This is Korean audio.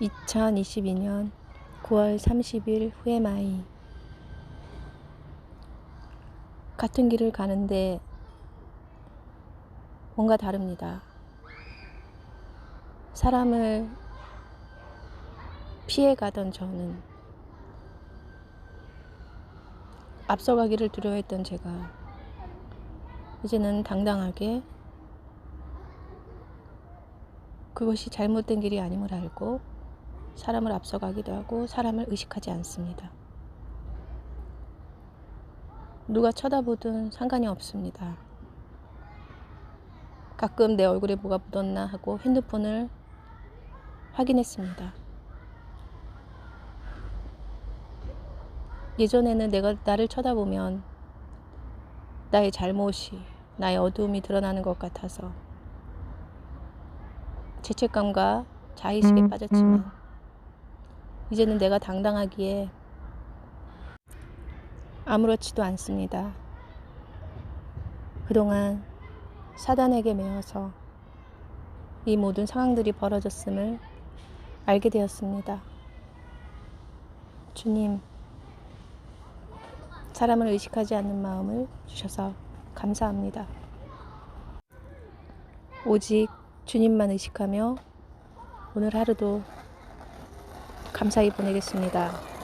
2022년 9월 30일 후에마이 같은 길을 가는데 뭔가 다릅니다. 사람을 피해 가던 저는 앞서가기를 두려워했던 제가 이제는 당당하게 그것이 잘못된 길이 아님을 알고 사람을 앞서가기도 하고 사람을 의식하지 않습니다. 누가 쳐다보든 상관이 없습니다. 가끔 내 얼굴에 뭐가 묻었나 하고 핸드폰을 확인했습니다. 예전에는 내가 나를 쳐다보면 나의 잘못이, 나의 어두움이 드러나는 것 같아서 죄책감과 자의식에 빠졌지만 이제는 내가 당당하기에 아무렇지도 않습니다. 그동안 사단에게 매여서 이 모든 상황들이 벌어졌음을 알게 되었습니다. 주님, 사람을 의식하지 않는 마음을 주셔서 감사합니다. 오직 주님만 의식하며 오늘 하루도 감사히 보내겠습니다.